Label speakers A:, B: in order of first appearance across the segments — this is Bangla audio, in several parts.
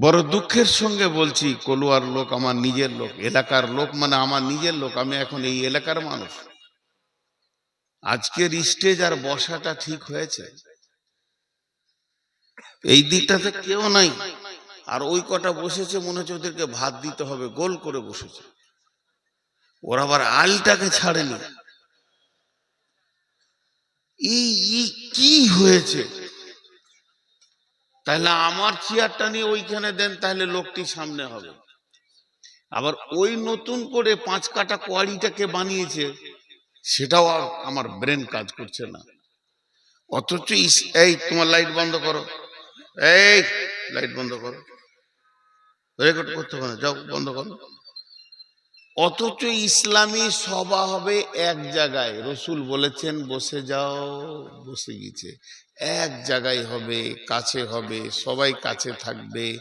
A: বড় দুঃখের সঙ্গে বলছি, কলুয়ার লোক আমার নিজের লোক, এলাকার লোক মানে আমার নিজের লোক, আমি এখন এই এলাকার মানুষ। আজকের স্টেজ আর বসাটা ঠিক হয়েছে? এই দিকটাতে কেউ নাই। আর ওই কটা বসেছে, মনে হচ্ছে ওদেরকে ভাত দিতে হবে, গোল করে বসেছে। ওরা আবার আলটাকে ছাড়েনি। কি হয়েছে? তাহলে আমার চেয়ারটা নিয়ে ওইখানে দেন, তাহলে লোকটি সামনে হবে। আবার ওই নতুন করে পাঁচ কাটা কোয়ারিটাকে বানিয়েছে, সেটাও আমার ব্রেন কাজ করছে না। অথচ এই তোমার লাইট বন্ধ করো। এই, লাইট বন্ধ করো। রেকর্ড করতে পারো যাও, বন্ধ করো। অথচ ইসলামী সভা হবে এক জায়গায়। রসুল বলেছেন, বসে যাও, বসে গেছে এক জায়গায় হবে, কাছে হবে, সবাই কাছে থাকবে।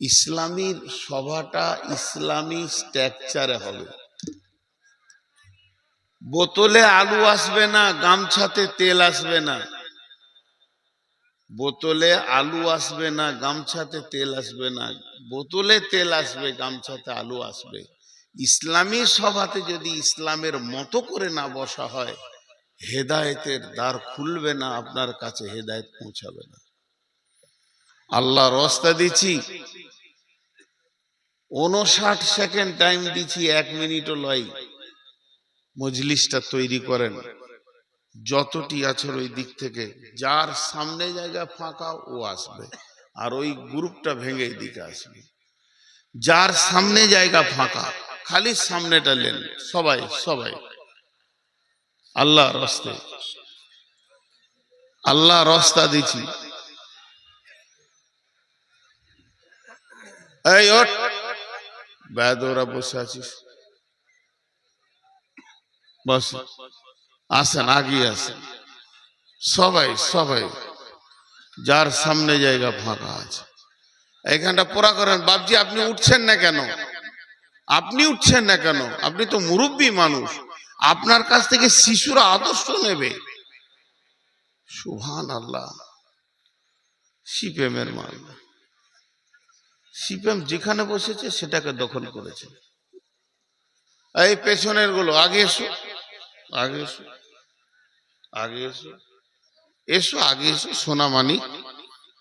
A: ইসলামীর সভাটা ইসলামী স্ট্রাকচারে হবে। বোতলে আলু আসবে না, গামছাতে তেল আসবে না। বোতলে আলু আসবে না, গামছাতে তেল আসবে না। বোতলে তেল আসবে, গামছাতে আলু আসবে। ইসলামী সভাতে যদি ইসলামের মতো করে না বসা হয়, হেদায়েতের দ্বার খুলবে না, আপনার কাছে হেদায়েত পৌঁছাবে না। আল্লাহ রস্তা দিচ্ছি। উনষাট সেকেন্ড টাইম দিচ্ছি, এক মিনিটও লয়। মজলিসটা তৈরি করেন। যতটি আছেন ওই দিক থেকে, যার সামনে জায়গা ফাঁকা, ও আসবে। আর ওই গ্রুপটা ভেঙে এদিকে আসবে। যার সামনে জায়গা ফাঁকা খালি সামনেটা নেন সবাই সবাই। আল্লাহ রস্তে আল্লাহ রস্তা দিছি এই ওঠ। বেদরা বসে আছিস। বস। আসেন, আগিয়ে আসেন। সবাই সবাই। যার সামনে জায়গা ফাঁকা আছে। এইখানটা পোড়া করেন। বাপজি, আপনি উঠছেন না কেন? আপনি উঠছেন না কেন? আপনি তো মুরব্বী মানুষ। আপনার কাছ থেকে শিশুরা আদর্শ নেবে। সুভান আল্লাহ সিপিএমের মাল। সিপিএম যেখানে বসেছে সেটাকে দখল করেছে। এই পেছনেরগুলো, আগে এসো। আগে এসো। আগে এসো। এসো, আগে এসো। সোনা মানিক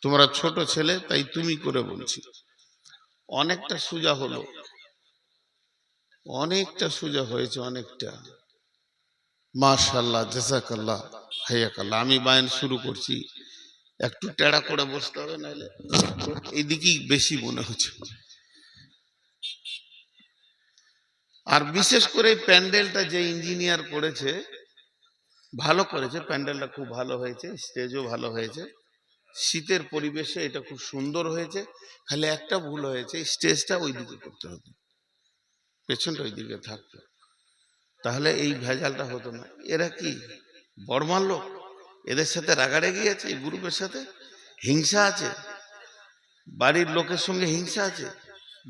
A: তোমরা ছোট ছেলে, তাই তুমি করে বলছি। অনেকটা সোজা হলো। অনেকটা সোজা হয়েছে, অনেকটা। মাশাল্লাহ জাজাকাল্লাহ, হাইয়াকাল্লাহ। আমি বায়ন শুরু করছি। একটু টেড়া করে বসতে হবে, নাহলে এইদিকেই বেশি মনে হচ্ছে। আর বিশেষ করে প্যান্ডেলটা যে ইঞ্জিনিয়ার করেছে, ভালো করেছে, প্যান্ডেলটা খুব ভালো হয়েছে, স্টেজও ভালো হয়েছে। শীতের পরিবেশে এটা খুব সুন্দর হয়েছে। খালি একটা ভুল হয়েছে, স্টেজটা ওই দিকে করতে হবে। পেছনটা ওই দিকে থাকতো। তাহলে এই ভেজালটা হতো না। এরা কি বর্মার লোক? এদের সাথে রাগারেগি আছে, এই গ্রুপের সাথে? হিংসা আছে? বাড়ির লোকের সঙ্গে হিংসা আছে?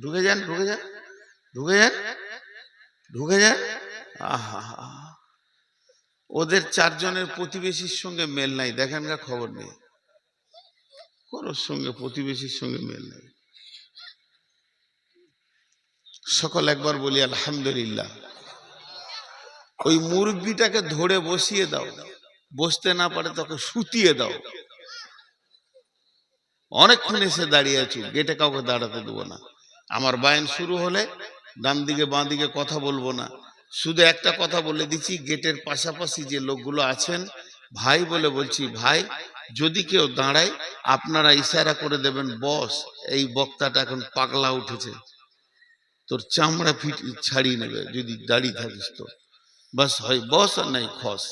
A: ঢুকে যান ঢুকে যান ঢুকে যান ঢুকে যান। আহা ওদের চারজনের প্রতিবেশীর সঙ্গে মেল নাই। দেখেন খবর নেই কারোর সঙ্গে, প্রতিবেশীর সঙ্গে মেল নাই। সকল একবার বলি, আলহামদুলিল্লাহ। ওই মুরব্বিটাকে ধরে বসিয়ে দাও। বসতে না পারে তোকে শুতিয়ে দাও। অনেকক্ষণ এসে দাঁড়িয়ে আছি, গেটে কাউকে দাঁড়াতে দেবো না। আমার বায়ন শুরু হলে ডান দিকে, বাঁ দিকে কথা বলব না। শুধু একটা কথা বলে দিচ্ছি, গেটের পাশাপাশি যে লোকগুলো আছেন, ভাই বলে বলছি, ভাই, যদি কেউ দাঁড়ায়, আপনারা ইশারা করে দেবেন, বস, এই বক্তাটা এখন পাগলা উঠেছে। তোর চামড়া ফিট ছাড়িয়ে নেবে, যদি দাড়ি থাকিস তো। বাস হয়, বস আর নাই, খস।